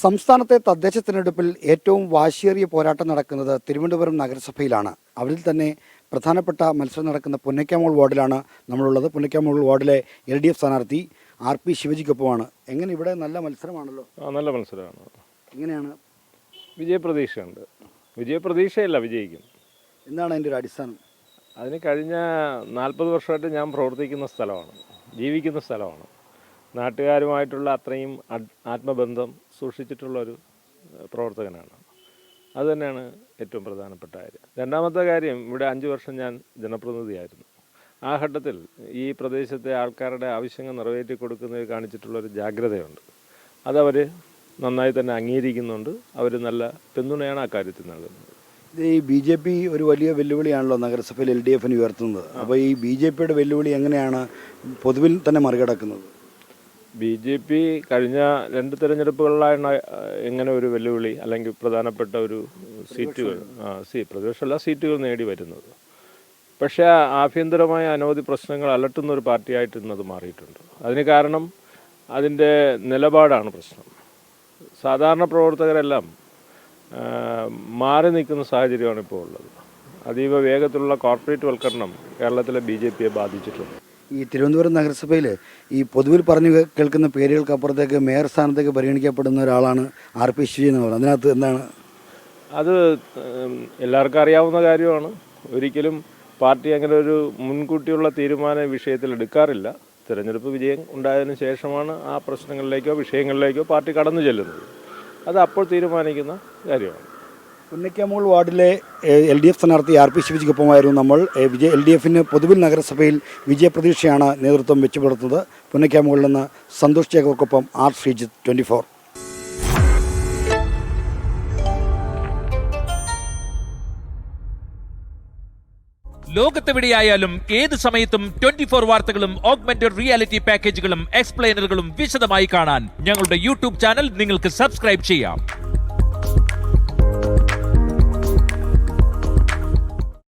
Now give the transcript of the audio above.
സംസ്ഥാനത്തെ തദ്ദേശ തിരഞ്ഞെടുപ്പിൽ ഏറ്റവും വാശിയേറിയ പോരാട്ടം നടക്കുന്നത് തിരുവനന്തപുരം നഗരസഭയിലാണ്. അവരിൽ തന്നെ പ്രധാനപ്പെട്ട മത്സരം നടക്കുന്ന പുന്നയ്ക്കാമോൾ വാർഡിലാണ് നമ്മളുള്ളത്. പുന്നയ്ക്കാമോൾ വാർഡിലെ എൽ ഡി എഫ് സ്ഥാനാർത്ഥി ആർ പി ശിവജിക്കൊപ്പമാണ്. എങ്ങനെ ഇവിടെ നല്ല മത്സരമാണല്ലോ? നല്ല മത്സരമാണ്. എങ്ങനെയാണ്? വിജയപ്രതീക്ഷയുണ്ട്. വിജയപ്രതീക്ഷയല്ല വിജയിക്കും. എന്താണ് അതിന്റെ ഒരു അടിസ്ഥാനം? അതിന് കഴിഞ്ഞ നാൽപ്പത് വർഷമായിട്ട് ഞാൻ പ്രവർത്തിക്കുന്ന സ്ഥലമാണ്. ജീവിക്കുന്ന സ്ഥലമാണ്. നാട്ടുകാരുമായിട്ടുള്ള അത്രയും ആത്മബന്ധം സൂക്ഷിച്ചിട്ടുള്ളൊരു പ്രവർത്തകനാണ്. അതുതന്നെയാണ് ഏറ്റവും പ്രധാനപ്പെട്ട കാര്യം. രണ്ടാമത്തെ കാര്യം ഇവിടെ അഞ്ച് വർഷം ഞാൻ ജനപ്രതിനിധിയായിരുന്നു. ആ ഘട്ടത്തിൽ ഈ പ്രദേശത്തെ ആൾക്കാരുടെ ആവശ്യങ്ങൾ നിറവേറ്റി കൊടുക്കുന്നതിൽ കാണിച്ചിട്ടുള്ളൊരു ജാഗ്രതയുണ്ട്. അതവർ നന്നായി തന്നെ അംഗീകരിക്കുന്നുണ്ട്. അവർ നല്ല പിന്തുണയാണ് ആ കാര്യത്തിൽ നൽകുന്നത്. ഈ ബി ജെ പി ഒരു വലിയ വെല്ലുവിളിയാണല്ലോ നഗരസഭയിൽ എൽ ഡി എഫിന് ഉയർത്തുന്നത്. അപ്പോൾ ഈ ബി ജെ പിയുടെ വെല്ലുവിളി എങ്ങനെയാണ് പൊതുവിൽ തന്നെ മറികടക്കുന്നത്? ബി ജെ പി കഴിഞ്ഞ രണ്ട് തെരഞ്ഞെടുപ്പുകളിലാണ് എങ്ങനെ ഒരു വെല്ലുവിളി അല്ലെങ്കിൽ പ്രധാനപ്പെട്ട ഒരു സീറ്റുകൾ ആ സീ പ്രതിപക്ഷമല്ല സീറ്റുകൾ നേടി വരുന്നത്. പക്ഷേ ആഭ്യന്തരമായ അനവധി പ്രശ്നങ്ങൾ അലട്ടുന്ന ഒരു പാർട്ടിയായിട്ട് ഇന്നത് മാറിയിട്ടുണ്ട്. അതിന് കാരണം അതിന്റെ നിലപാടാണ് പ്രശ്നം. സാധാരണ പ്രവർത്തകരെല്ലാം മാറി നിൽക്കുന്ന സാഹചര്യമാണ് ഇപ്പോൾ ഉള്ളത്. അതീവ വേഗത്തിലുള്ള കോർപ്പറേറ്റ് വൽക്കരണം കേരളത്തിലെ ബി ജെ പിയെ ബാധിച്ചിട്ടുണ്ട്. ഈ തിരുവനന്തപുരം നഗരസഭയിൽ ഈ പൊതുവിൽ പറഞ്ഞു കേൾക്കുന്ന പേരുകൾക്ക് അപ്പുറത്തേക്ക് മേയർ സ്ഥാനത്തേക്ക് പരിഗണിക്കപ്പെടുന്ന ഒരാളാണ് ആർ പി ശിവജി എന്ന് പറയുന്നത്. അതിനകത്ത് എന്താണ്? അത് എല്ലാവർക്കും അറിയാവുന്ന കാര്യമാണ്. ഒരിക്കലും പാർട്ടി അങ്ങനെ ഒരു മുൻകൂട്ടിയുള്ള തീരുമാന വിഷയത്തിൽ എടുക്കാറില്ല. തിരഞ്ഞെടുപ്പ് വിജയം ഉണ്ടായതിനു ശേഷമാണ് ആ പ്രശ്നങ്ങളിലേക്കോ വിഷയങ്ങളിലേക്കോ പാർട്ടി കടന്നു ചെല്ലുന്നത്. അത് അപ്പോൾ തീരുമാനിക്കുന്ന കാര്യമാണ്. പുന്നയ്ക്കാമോൾ വാർഡിലെ എൽ ഡി എഫ് സ്ഥാനാർത്ഥി ആർ പി ശിവജിക്കൊപ്പമായിരുന്നു നമ്മൾ. വിജയ് എൽ ഡി എഫിന് പൊതുവിൽ നഗരസഭയിൽ വിജയപ്രതീക്ഷയാണ് നേതൃത്വം വെച്ചു പുലർത്തുന്നത് പുന്നയ്ക്കാമോളിൽ നിന്ന് സന്തോഷ് ചേകർക്കൊപ്പം ആർ ശ്രീജിത്ത് ട്വന്റി ഫോർ. ലോകത്തെവിടെയായാലും ഏത് സമയത്തും ട്വന്റി ഫോർ വാർത്തകളും ഓഗ്മെന്റഡ് റിയാലിറ്റി പാക്കേജുകളും എക്സ്പ്ലെയിനറുകളും വിശദമായി കാണാൻ ഞങ്ങളുടെ യൂട്യൂബ് ചാനൽ നിങ്ങൾക്ക് സബ്സ്ക്രൈബ് ചെയ്യാം.